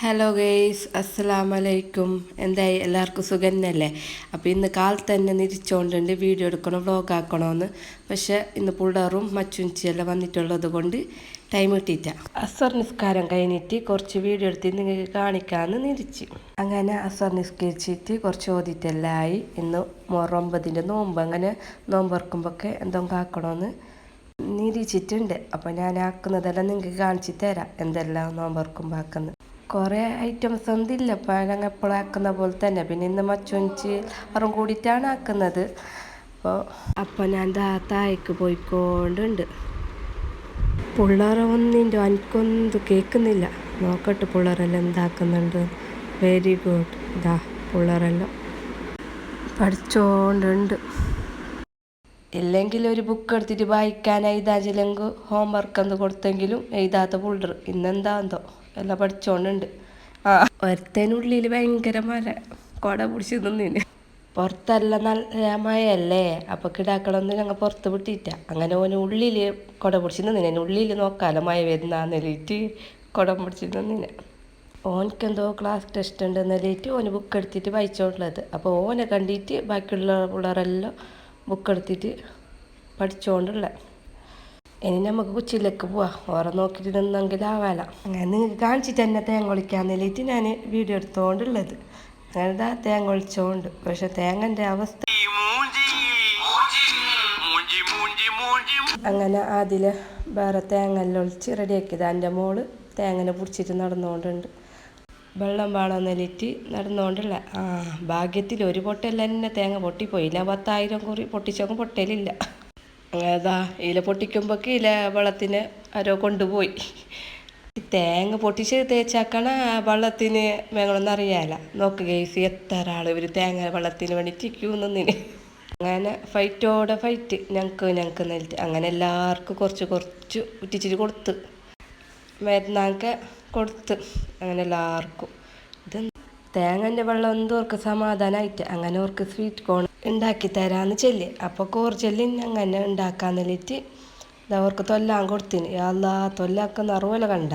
Hello guys അസ്സലാം വലൈക്കും എന്തായി? എല്ലാവർക്കും സുഖം തന്നെയല്ലേ അപ്പോൾ ഇന്ന് കാലത്ത് തന്നെ നിരിച്ചുകൊണ്ടുണ്ട് വീഡിയോ എടുക്കണോ വ്ളോഗ് ആക്കണമെന്ന് പക്ഷേ ഇന്ന് പിള്ളേറും മച്ചുഞ്ചിയെല്ലാം വന്നിട്ടുള്ളത് കൊണ്ട് ടൈം കിട്ടിയിട്ട അസർ നിസ്കാരം കഴിഞ്ഞിട്ട് കുറച്ച് വീഡിയോ എടുത്ത് നിങ്ങൾക്ക് കാണിക്കാമെന്ന് നിരിച്ച്. അങ്ങനെ അസർ നിസ്കരിച്ചിട്ട് കുറച്ച് ഓതിട്ടെല്ലാം ഇന്ന് മൊറൊമ്പതിന്റെ നോമ്പ്. അങ്ങനെ നോമ്പ് എന്തെങ്കിലും ആക്കണമെന്ന് നിരീക്ഷിച്ചിട്ടുണ്ട് അപ്പോൾ ഞാൻ ആക്കുന്നതെല്ലാം നിങ്ങൾക്ക് കാണിച്ചു തരാം. എന്തെല്ലാം നോമ്പറക്കുമ്പോൾ ആക്കുന്നത് കുറേ ഐറ്റംസ് ഒന്നും ഇല്ല അപ്പോൾ ഞങ്ങൾ എപ്പോഴും ആക്കുന്ന പോലെ തന്നെ. പിന്നെ ഇന്ന് മച്ചൊഞ്ചി അറും കൂടിയിട്ടാണ് ആക്കുന്നത്. അപ്പോൾ അപ്പോൾ ഞാൻ ദാ താഴേക്ക് പോയിക്കൊണ്ടുണ്ട്. പിള്ളേരെ ഒന്നിന്റെ എനിക്കൊന്നും കേൾക്കുന്നില്ല. നോക്കട്ടെ പിള്ളേരെല്ലാം എന്താക്കുന്നുണ്ട്. വെരി ഗുഡ് ഇതാ പിള്ളേരെല്ലാം പഠിച്ചോണ്ടുണ്ട്. ഇല്ലെങ്കിൽ ഒരു ബുക്ക് എടുത്തിട്ട് വായിക്കാൻ എഴുതാച്ചില്ലെങ്കിൽ ഹോംവർക്ക് എന്ത് കൊടുത്തെങ്കിലും എഴുതാത്ത പുള്ളർ ഇന്നെന്താ എന്തോ എല്ലാം പഠിച്ചോണ്ടുണ്ട്. ആ. ഒരത്തേനുള്ളിൽ ഭയങ്കര മഴ കൊട പിടിച്ച് നിന്നിന്. പുറത്തെല്ലാം നല്ല മഴയല്ലേ? അപ്പോൾ കിടാക്കളൊന്നും ഞങ്ങൾ പുറത്ത് വിട്ടിട്ട. അങ്ങനെ ഓന് ഉള്ളിൽ കുട പിടിച്ച് നിന്നിനെ. ഉള്ളിൽ നോക്കാലോ മഴ വരുന്നാന്നിട്ട് കുട പിടിച്ച് നിന്നിന്. ഓനക്കെന്തോ ക്ലാസ് ടെസ്റ്റ് ഉണ്ട് എന്നിട്ട് ഓന് ബുക്ക് എടുത്തിട്ട് വായിച്ചോണ്ടുള്ളത് അപ്പോൾ ഓനെ കണ്ടിട്ട് ബാക്കിയുള്ള പിള്ളേരെല്ലാം ബുക്ക് എടുത്തിട്ട് പഠിച്ചുകൊണ്ടുള്ള ഇനി നമുക്ക് കൊച്ചിയിലേക്ക് പോവാം. ഓറെ നോക്കിയിട്ട് നിന്നെങ്കിൽ ആവാല. അങ്ങനെ നിങ്ങൾക്ക് കാണിച്ചിട്ട് തന്നെ തേങ്ങ നിലയിട്ട് ഞാൻ വീഡിയോ എടുത്തോണ്ടുള്ളത്. അങ്ങനെ ഇതാ തേങ്ങ ഒളിച്ചോണ്ട്. പക്ഷെ തേങ്ങന്റെ അവസ്ഥ അങ്ങനെ അതിൽ വേറെ തേങ്ങ എല്ലാം ഒളിച്ച് റെഡിയാക്കിയത്. എന്റെ മോൾ തേങ്ങനെ പിടിച്ചിട്ട് നടന്നുകൊണ്ടുണ്ട് വെള്ളം വേണം നിലയിട്ട് നടന്നുകൊണ്ടുള്ള ആ ഭാഗ്യത്തിൽ ഒരു പൊട്ടല്ല തന്നെ തേങ്ങ പൊട്ടിപ്പോയില്ല പത്തായിരം കുറി പൊട്ടിച്ചോക്കും പൊട്ടലില്ല. അതാ ഇല പൊട്ടിക്കുമ്പോഴേക്ക് ഇല വെള്ളത്തിന് ആരോ കൊണ്ടുപോയി. തേങ്ങ പൊട്ടിച്ച് തേച്ചാക്കണ വെള്ളത്തിന് വേണമെന്ന് അറിയാല. നോക്ക് ഗേസ് എത്ര ആൾ ഇവർ തേങ്ങ വെള്ളത്തിന് വേണ്ടിയിട്ട് ക്യൂ നിന്നിന് അങ്ങനെ ഫൈറ്റോടെ ഫൈറ്റ് ഞങ്ങൾക്ക് ഞങ്ങൾക്ക് നിന്നിട്ട് അങ്ങനെ എല്ലാവർക്കും കുറച്ച് കുറച്ച് ഉറ്റിച്ചിട്ട് കൊടുത്ത്. മരുന്നൊക്കെ കൊടുത്ത്. അങ്ങനെ എല്ലാവർക്കും ഇത് തേങ്ങന്റെ വെള്ളം എന്തോർക്ക് സമാധാനമായിട്ട് അങ്ങനെ ഓർക്ക് സ്വീറ്റ് കോൺ ഉണ്ടാക്കി തരാമെന്ന് ചൊല്ലി. അപ്പോൾ കോർച്ചൊല്ലി അങ്ങനെ ഉണ്ടാക്കാമെന്ന് ചൊല്ലിയിട്ട് അവർക്ക് തൊല്ലാൻ കൊടുത്തിന്. അല്ലാ തൊല്ലാക്കുന്ന അറിവല്ല കണ്ട.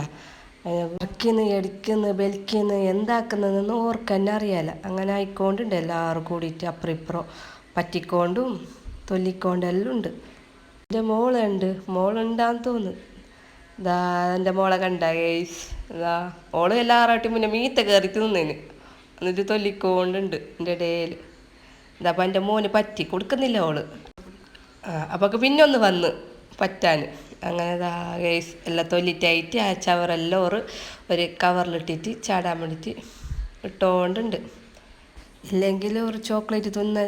വറക്കിന്ന് എടിക്കുന്നു ബലിക്കുന്നു എന്താക്കുന്നതെന്ന് ഓർക്ക് തന്നെ അറിയാല അങ്ങനെ ആയിക്കൊണ്ടുണ്ട്. എല്ലാവരും കൂടിയിട്ട് അപ്പുറം ഇപ്പുറം പറ്റിക്കൊണ്ടും തൊല്ലിക്കൊണ്ടെല്ലാം ഉണ്ട്. എന്റെ മോളുണ്ട്. മോളുണ്ടാന്ന് തോന്നുന്നു ഇതാ എന്റെ മോളെ കണ്ട ഗേസ് ഇതാ മോൾ എല്ലാവരായിട്ടും മുന്നേ മീത്ത കയറി തിന്നേന് എന്നിട്ട് തൊല്ലിക്കൊണ്ടുണ്ട് എന്റെ ഇടയിൽ അപ്പം എന്റെ മോന് പറ്റി കൊടുക്കുന്നില്ല ഓൾ. അപ്പോൾ പിന്നെ ഒന്ന് വന്ന് പറ്റാൻ അങ്ങനെ ഗൈസ് എല്ലാം തൊല്ലിറ്റായിട്ട് ആ ചവറെല്ലാം ഓറ് ഒരു കവറിലിട്ടിട്ട് ചാടാൻ വേണ്ടിയിട്ട് ഇട്ടോണ്ടുണ്ട്. ഇല്ലെങ്കിൽ ഒരു ചോക്ലേറ്റ് തിന്ന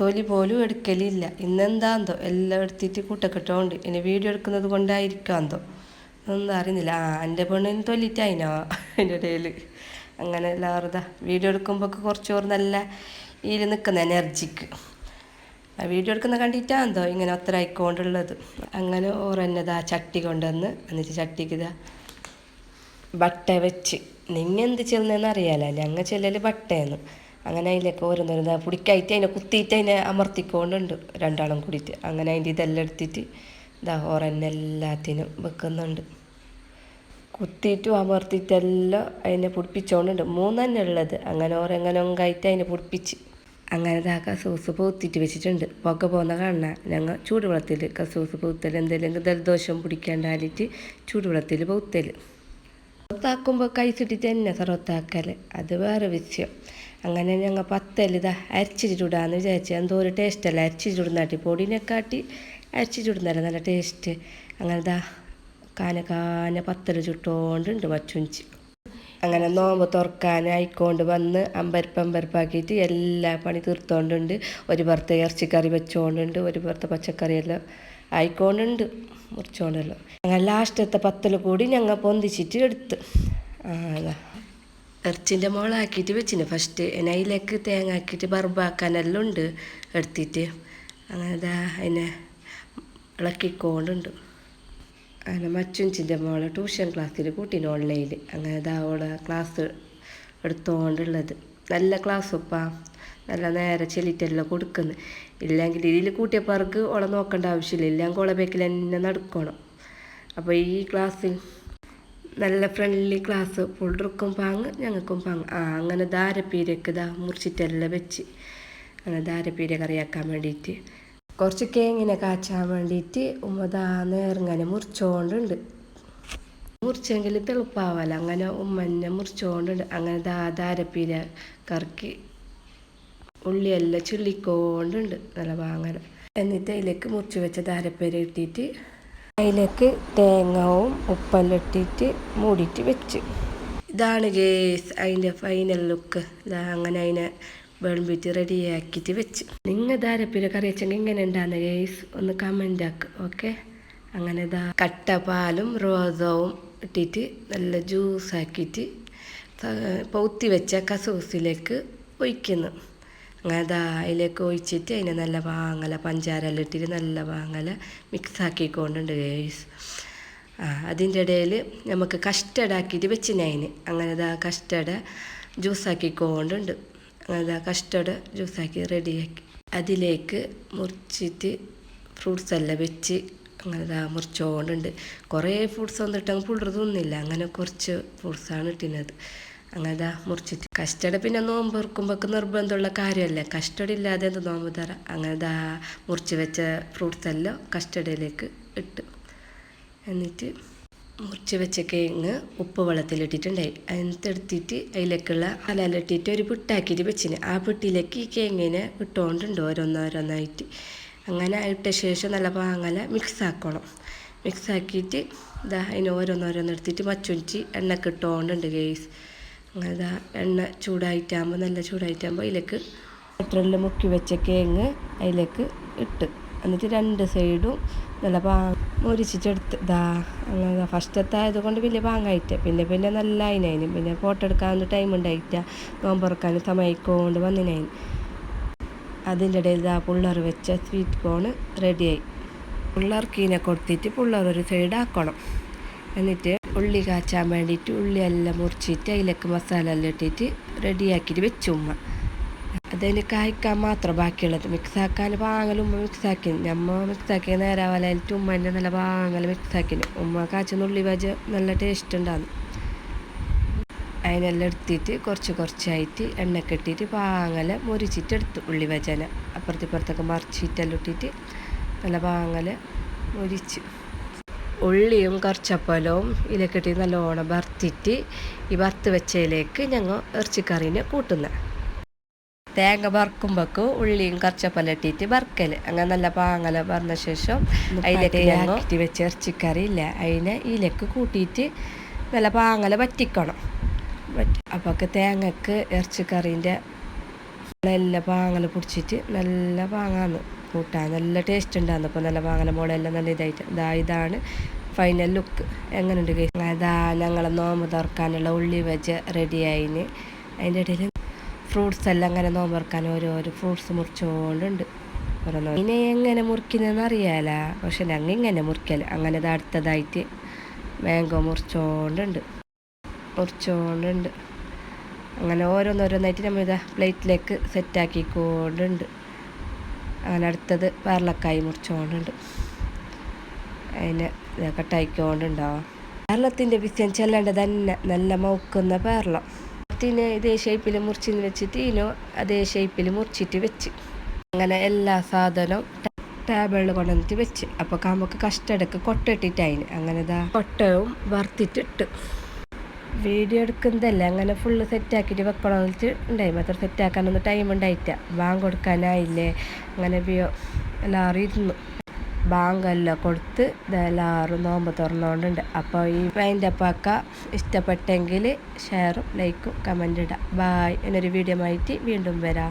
തൊലി പോലും എടുക്കലില്ല. ഇന്നെന്താന്തോ എല്ലാം എടുത്തിട്ട് കൂട്ടക്കിട്ടോണ്ട്. ഇനി വീഡിയോ എടുക്കുന്നത് കൊണ്ടായിരിക്കാന്തോ. ഒന്നും അറിയുന്നില്ല. ആ എന്റെ പെണ്ണിന് തൊല്ലിറ്റായിനോ അതിന്റെ ഇടയിൽ അങ്ങനെ എല്ലാവരും ഇതാ വീഡിയോ എടുക്കുമ്പോൾ കുറച്ചോറ് നല്ല ഇതിൽ നിൽക്കുന്ന എനർജിക്ക്. ആ വീഡിയോ എടുക്കുന്ന കണ്ടിട്ടാന്തോ ഇങ്ങനെ അത്ര ആയിക്കൊണ്ടുള്ളത് അങ്ങനെ ഓറന്നതാ ചട്ടി കൊണ്ടുവന്ന് എന്നിട്ട് ചട്ടിക്ക് ഇതാ ബട്ട വെച്ച്. നിങ്ങെന്ത് ചെല്ലുന്നതെന്ന് അറിയാലോ ഞങ്ങൾ ചെല്ലൽ ബട്ടയെന്ന് അങ്ങനെ അതിലേക്ക് ഓരോന്നോരോ പിടിക്കായിട്ട് അതിനെ കുത്തിയിട്ട് അതിനെ അമർത്തിക്കൊണ്ടുണ്ട് രണ്ടാളും കൂടിയിട്ട്. അങ്ങനെ അതിന്റെ ഇതെല്ലാം എടുത്തിട്ട് ഇതാ ഓറന്നെ എല്ലാത്തിനും വെക്കുന്നുണ്ട്. കുത്തിയിട്ടും അമർത്തിയിട്ടെല്ലാം അതിനെ പിടിപ്പിച്ചോണ്ടുണ്ട്. മൂന്നെണ്ണ ഉള്ളത്. അങ്ങനെ ഓരോ ഓരെങ്ങനെ ഒങ്കായിട്ട് അതിനെ പിടിപ്പിച്ച്. അങ്ങനെ ആ കസൂസ് പൂത്തിട്ട് വെച്ചിട്ടുണ്ട്. പുക പോകുന്ന കാണാൻ ഞങ്ങൾ ചൂടുവെള്ളത്തിൽ കസൂസ് പൂത്തൽ എന്തെങ്കിലും ജലദോഷം പിടിക്കാണ്ടാലിട്ട് ചൂടുവെള്ളത്തിൽ പൂത്തൽ പുറത്താക്കുമ്പോൾ കൈ ചുട്ടിട്ട് തന്നെ സർവത്താക്കൽ അത് വേറെ വിഷയം. അങ്ങനെ ഞങ്ങൾ പത്തലിതാ അരച്ചിട്ടിടാന്ന് വിചാരിച്ചു. എന്തോ ഒരു ടേസ്റ്റല്ല അരച്ചിട്ട് പൊടിനെ പൊടിനെക്കാട്ടി അരച്ചിട്ട് ചുടുന്നല്ല? നല്ല ടേസ്റ്റ് അങ്ങനെ ഇതാ കാന കാന പത്തൽ ചുട്ടോണ്ടുണ്ട് മച്ചുഞ്ചി അങ്ങനെ നോമ്പ് തുറക്കാനായിക്കൊണ്ട് വന്ന് അമ്പരപ്പമ്പരപ്പാക്കിയിട്ട് എല്ലാ പണി തീർത്തോണ്ടുണ്ട്. ഒരു പുറത്ത് ഇറച്ചിക്കറി വെച്ചോണ്ടുണ്ട്. ഒരു പുറത്ത് പച്ചക്കറിയെല്ലാം ആയിക്കൊണ്ടുണ്ട്. മുറിച്ചോണ്ടല്ലോ ഞങ്ങൾ ലാസ്റ്റത്തെ പത്തൽ കൂടി ഞങ്ങൾ പൊന്തിച്ചിട്ട് എടുത്ത്. ഇറച്ചിന്റെ മോളാക്കിയിട്ട് വെച്ചിന്. ഫസ്റ്റ് അതിലേക്ക് തേങ്ങ ആക്കിയിട്ട് ബർബാക്കാനെല്ലാം ഉണ്ട് എടുത്തിട്ട്. അങ്ങനെ അതിനെ ഇളക്കിക്കൊണ്ടുണ്ട്. അങ്ങനെ മച്ചുഞ്ചിന്റെ മോളെ ട്യൂഷൻ ക്ലാസ്സിൽ കൂട്ടിന് ഓൺലൈനിൽ അങ്ങനെ ഇതാ അവളെ ക്ലാസ് എടുത്തോണ്ടുള്ളത്. നല്ല ക്ലാസ് ഉപ്പാ നല്ല നേരെ ചെലിറ്റെല്ലാം കൊടുക്കുന്നു. ഇല്ലെങ്കിൽ ഇതിൽ കൂട്ടിയപ്പർക്ക് ഓളെ നോക്കേണ്ട ആവശ്യമില്ല. ഇല്ലെങ്കിൽ ഓളെ ബേക്കിൽ തന്നെ നടക്കണം. അപ്പോൾ ഈ ക്ലാസ്സിൽ നല്ല ഫ്രണ്ട്ലി ക്ലാസ് പുള്ളർക്കും പാങ്ങ് ഞങ്ങൾക്കും പാങ്ങ്. ആ അങ്ങനെ ധാരപ്പീരക്ക് ഇതാ മുറിച്ചിട്ടെല്ലാം വെച്ച്. അങ്ങനെ ധാരപ്പീര കറിയാക്കാൻ വേണ്ടിയിട്ട് കുറച്ച് കേങ്ങിനെ കാച്ചാൻ വേണ്ടിയിട്ട് ഉമ്മതാ നേർങ്ങനെ മുറിച്ചോണ്ടുണ്ട്. മുറിച്ചെങ്കിൽ തെളുപ്പാവല്ല. അങ്ങനെ ഉമ്മന്നെ മുറിച്ചോണ്ടുണ്ട്. അങ്ങനെ ദാ ധാരപ്പീര കറക്കി ഉള്ളിയെല്ലാം ചുള്ളിക്കോണ്ടുണ്ട്. നല്ല വാങ്ങല എന്നിട്ട് അതിലേക്ക് മുറിച്ച് വെച്ച ധാരപ്പേര ഇട്ടിട്ട് അതിലേക്ക് തേങ്ങവും ഉപ്പെല്ലാം ഇട്ടിട്ട് മൂടിയിട്ട് വെച്ച്. ഇതാണ് ഗേസ് അതിന്റെ ഫൈനൽ ലുക്ക് അങ്ങനെ അതിനെ വിളമ്പിട്ട് റെഡിയാക്കിയിട്ട് വെച്ച്. നിങ്ങൾ ധാരപ്പീര കറി വെച്ചെങ്കിൽ ഇങ്ങനെ ഉണ്ടാകുന്ന ഗേസ് ഒന്ന് കമന്റ് ആക്കുക ഓക്കെ അങ്ങനെ ഇതാ കട്ട പാലും റോസവും ഇട്ടിട്ട് നല്ല ജ്യൂസ് ജ്യൂസാക്കിയിട്ട് പൗത്തി വെച്ച കസൂസിലേക്ക് ഒഴിക്കുന്നു. അങ്ങനെ അതാ അതിലേക്ക് ഒഴിച്ചിട്ട് അതിനെ നല്ല വാങ്ങല പഞ്ചാര എല്ലാം ഇട്ടിട്ട് നല്ല വാങ്ങല മിക്സ് മിക്സാക്കിക്കൊണ്ടുണ്ട് ഗേസ് ആ അതിന്റെ ഇടയിൽ നമുക്ക് കസ്റ്റഡ് ആക്കിയിട്ട് വെച്ചിന് അതിന് അങ്ങനെ അതാ കസ്റ്റഡ് ജ്യൂസാക്കിക്കൊണ്ടുണ്ട് അങ്ങനെ കസ്റ്റഡ് ജ്യൂസാക്കി റെഡിയാക്കി അതിലേക്ക് മുറിച്ചിട്ട് ഫ്രൂട്ട്സ് എല്ലാം വെച്ച് അങ്ങനെ മുറിച്ചോണ്ടുണ്ട്. കുറേ ഫ്രൂട്ട്സ് വന്നിട്ട് അങ്ങ് പുള്ളർ തിന്നില്ല. അങ്ങനെ കുറച്ച് ഫ്രൂട്ട്സാണ് ഇട്ടിനത് അങ്ങനെ മുറിച്ചിട്ട്. കസ്റ്റഡ് പിന്നെ നോമ്പ് ഇറക്കുമ്പോൾക്ക് നിർബന്ധമുള്ള കാര്യമല്ല. കസ്റ്റഡ് ഇല്ലാതെ എന്ത് നോമ്പ് തരാം അങ്ങനെ മുറിച്ച് വെച്ച ഫ്രൂട്ട്സ് എല്ലാം കസ്റ്റഡിയിലേക്ക് ഇട്ട്. എന്നിട്ട് മുറിച്ച് വെച്ച കേങ്ങ് ഉപ്പ് വെള്ളത്തിലിട്ടിട്ടുണ്ടായി. അതിനകത്തെടുത്തിട്ട് അതിലേക്കുള്ള അലലിട്ടിട്ട് ഒരു പുട്ടാക്കിയിട്ട് വെച്ചിന്. ആ പുട്ടിയിലേക്ക് ഈ കേങ്ങിനെ ഇട്ടുകൊണ്ടുണ്ട് ഓരോന്നോരോന്നായിട്ട്. അങ്ങനെ ഇട്ട ശേഷം നല്ല പാങ്ങല മിക്സ് ആക്കണം മിക്സ് ആക്കിയിട്ട് ഇതാ അതിന് ഓരോന്നോരോന്ന് എടുത്തിട്ട് മച്ചുഞ്ചി എണ്ണക്ക് ഇട്ടുകൊണ്ടുണ്ട് ഗേസ് അങ്ങനെ ഇതാ എണ്ണ ചൂടായിട്ടാകുമ്പോൾ നല്ല ചൂടായിട്ടാകുമ്പോൾ അതിലേക്ക് ബട്ടറിൽ മുക്കി വെച്ച കേങ്ങ് അതിലേക്ക് ഇട്ട്. എന്നിട്ട് രണ്ട് സൈഡും നല്ല പാ മുരിച്ചിട്ടെടുത്ത് ഇതാ അങ്ങനെ ഫസ്റ്റത്തെ ആയതുകൊണ്ട് വലിയ പാങ്ങായിട്ട്. പിന്നെ പിന്നെ നല്ല അതിനായിന് പിന്നെ ഫോട്ടോ എടുക്കാൻ ടൈം ഉണ്ടായിട്ട നോമ്പുറക്കാൻ സമയക്കൊണ്ട് വന്നിനായി അതിന്റെ ഇടയിൽ ഇതാ പുള്ളർ വെച്ച സ്വീറ്റ് കോൺ റെഡിയായി പിള്ളേർക്ക് കീനെ കൊടുത്തിട്ട് പുള്ളർ ഒരു സൈഡ് ആക്കണം. എന്നിട്ട് ഉള്ളി കാച്ചാൻ വേണ്ടിയിട്ട് ഉള്ളിയെല്ലാം മുറിച്ചിട്ട് അതിലേക്ക് മസാല എല്ലാം ഇട്ടിട്ട് റെഡിയാക്കിയിട്ട് വെച്ചു ഉമ്മ. അതിന് കായ്ക്കാൻ മാത്രം ബാക്കിയുള്ളത്. മിക്സാക്കാൻ പാങ്ങലും ഉമ്മ മിക്സാക്കി നമ്മ മിക്സാക്കി നേരെ വലയിട്ട് ഉമ്മ തന്നെ നല്ല പാങ്ങൽ മിക്സാക്കിന് ഉമ്മ കാച്ചുന്ന ഉള്ളി നല്ല ടേസ്റ്റ് ഉണ്ടാന്ന് അതിനെല്ലാം എടുത്തിട്ട് കുറച്ച് കുറച്ചായിട്ട് എണ്ണ കെട്ടിയിട്ട് പാങ്ങല മുരിച്ചിട്ട് എടുത്തു ഉള്ളി വജന അപ്പുറത്ത് ഇപ്പുറത്തൊക്കെ മറിച്ചിട്ടെല്ലാം ഇട്ടിട്ട് നല്ല പാങ്ങല മുരിച്ച്. ഉള്ളിയും കുറച്ചപ്പലവും ഇലക്കെട്ടി നല്ലോണം വറുത്തിട്ട് ഈ വറുത്ത് വെച്ചതിലേക്ക് ഞങ്ങൾ ഇറച്ചിക്കറീനെ കൂട്ടുന്നത് തേങ്ങ വറുക്കുമ്പോൾക്ക് ഉള്ളിയും കറച്ചപ്പല ഇട്ടിട്ട് വറുക്കൽ അങ്ങനെ നല്ല പാങ്ങല പറഞ്ഞ ശേഷം അതിലേക്ക് വെച്ച് വെച്ച ഇറച്ചിക്കറി ഇല്ല. അതിനെ ഇതിലേക്ക് കൂട്ടിയിട്ട് നല്ല പാങ്ങല വറ്റിക്കണം. അപ്പോൾ തേങ്ങക്ക് ഇറച്ചിക്കറീന്റെ നല്ല പാങ്ങല പിടിച്ചിട്ട് നല്ല പാങ്ങാന്ന് കൂട്ടാൻ നല്ല ടേസ്റ്റ് ഉണ്ടാകുന്നു അപ്പോൾ നല്ല പാങ്ങല മുളയെല്ലാം നല്ല ഇതായിട്ട്. ഇതാ ഇതാണ് ഫൈനൽ ലുക്ക് എങ്ങനെയുണ്ട് അതാ ഞങ്ങളെ നോമ്പ് തുറക്കാനുള്ള ഉള്ളി വെച്ച് റെഡിയായിന് അതിന്റെ ഇടയിൽ ഫ്രൂട്ട്സ് എല്ലാം അങ്ങനെ നോമ്പറക്കാൻ ഓരോ ഓരോരോ ഫ്രൂട്ട്സ് മുറിച്ചുകൊണ്ടുണ്ട് ഓരോന്നോ. ഇനി എങ്ങനെ മുറിക്കുന്നതെന്ന് അറിയാല. പക്ഷെ ഞങ്ങൾ ഇങ്ങനെ മുറിക്കൽ. അങ്ങനെ അടുത്തതായിട്ട് മാംഗോ മുറിച്ചോണ്ടുണ്ട്. മുറിച്ചോണ്ടുണ്ട്. അങ്ങനെ ഓരോന്നോരോന്നായിട്ട് നമ്മൾ ഇതാ പ്ലേറ്റിലേക്ക് സെറ്റാക്കിക്കൊണ്ടുണ്ട് അങ്ങനെ അടുത്തത് പേർലക്കായി മുറിച്ചോണ്ടുണ്ട്. അതിനെ കട്ടായിക്കൊണ്ടുണ്ടാവാം. പേർളത്തിന്റെ വിഷയം ചെല്ലേണ്ടത് തന്നെ നല്ല മൗക്കുന്ന പേർളം ത്തിന് ഇതേ ഷേപ്പിൽ മുറിച്ചിന് വെച്ചിട്ട് ഇനോ അതേ ഷേപ്പിൽ മുറിച്ചിട്ട് വെച്ച്. അങ്ങനെ എല്ലാ സാധനവും ടേബിളിൽ കൊണ്ടുവന്നിട്ട് വെച്ച്. അപ്പോൾ നമുക്ക് കഷ്ടടക്ക് കൊട്ട ഇട്ടിട്ടായിന് അങ്ങനെ ഇതാ കൊട്ടവും വറുത്തിട്ടിട്ട്. വീഡിയോ എടുക്കുന്നതല്ലേ? അങ്ങനെ ഫുള്ള് സെറ്റാക്കിയിട്ട് വെക്കണമെന്ന് വെച്ച് ഉണ്ടായി. മാത്രം സെറ്റാക്കാനൊന്നും ടൈം ഉണ്ടായിട്ട വാങ്ങ കൊടുക്കാനായില്ലേ? അങ്ങനെ ബിയോ എല്ലാവരും ഇരുന്നു. ബാങ്കെല്ലാം കൊടുത്ത് ഇതെല്ലാവരും നോമ്പ് തുറന്നുകൊണ്ടുണ്ട് അപ്പോൾ ഈ വൈന്റെ പക്ക ഇഷ്ടപ്പെട്ടെങ്കിൽ ഷെയറും ലൈക്കും കമന്റ് ഇടാം. ബായ്. എന്നൊരു വീഡിയോ ആയിട്ട് വീണ്ടും വരാം.